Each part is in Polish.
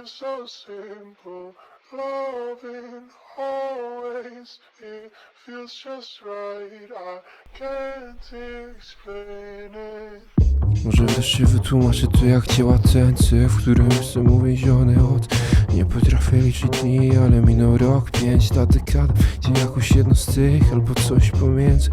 feels so simple. Loving always, it feels just right. I can't explain it. Może wreszcie wytłumaczę to jak działa ten cel, w którym jestem uwięziony od Nie potrafię liczyć dni, ale minął rok, pięć, ta dekada Gdzie jakoś jedno z tych, albo coś pomiędzy.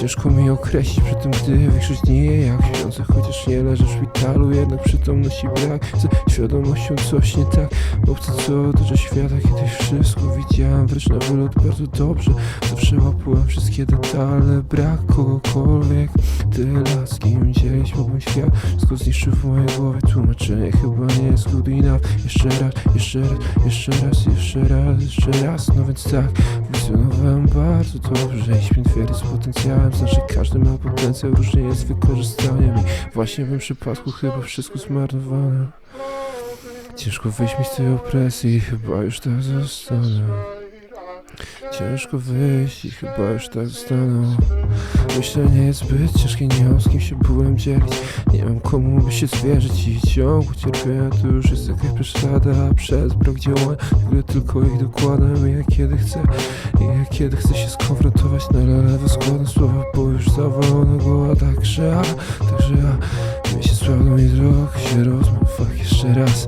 Ciężko mi określić przy tym, gdy większość dni jak śpiące Chociaż nie leżę w szpitalu, jednak przytomności brak. Ze świadomością coś nie tak. Obce co otoczy świata, kiedyś wszystko widziałem. Wręcz na wylot bardzo dobrze. Zawsze łapałem wszystkie detale, brak kogokolwiek Tyle lat z kim dzielić mógłbym świat. Wszystko zniszczył w mojej głowie Tłumaczenie chyba nie jest good enough. Jeszcze raz, jeszcze raz, jeszcze raz, jeszcze raz, jeszcze raz. No więc tak, funkcjonowałem bardzo dobrze I śpię twierdzy z potencjałem. Znaczy każdy ma potencjał, różnie jest wykorzystaniem. I właśnie w tym przypadku chyba wszystko zmarnowane. Ciężko wyjść mi z tej opresji Chyba już tak zostanę Ciężko wyjść i chyba już tak zostanę Myślenie jest zbyt ciężkie, nie mam z kim się bólem dzielić. Nie mam komu by się zwierzyć i ciągu cierpienia to już jest jakaś przeszkada A przez brak działań ciągle tylko ich dokładam I jak kiedy chcę, i jak kiedy chcę się skonfrontować Na lewo składam słowa, bo już zawalona głowa Także ja, także ja. Mnie się sławną i wzrok się rozmów jeszcze raz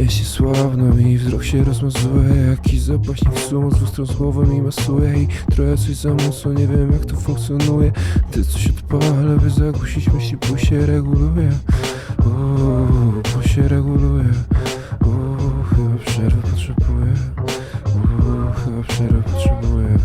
Mnie się sławną i wzrok się rozmazuje Jakiś zapaśnik sumą z dwóch stron słowem i masuje I trochę coś za mocno, nie wiem jak to funkcjonuje. Ty coś odpala, by zagłusić myśli, bo się reguluje. Uuu, bo się reguluje. Uuu, chyba przerwy potrzebuję. Uuu, chyba przerwy potrzebuję.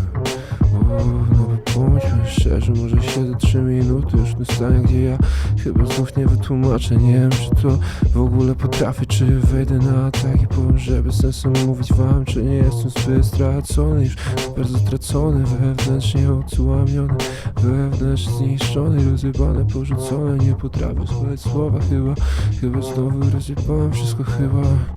Uuu, no bo bądźmy szczerzy, może siedzę trzy minuty już w tym stanie, gdzie ja chyba znów nie wytłumaczę. Nie wiem, czy to w ogóle potrafię, czy wejdę na atak i powiem, że bez sensu mówić wam Czy nie jestem zbyt stracony, już bardzo stracony Wewnętrznie odsłamiony, wewnętrznie zniszczony Rozjebane, porzucone, nie potrafię składać słowa Chyba, chyba znowu rozjebałem wszystko chyba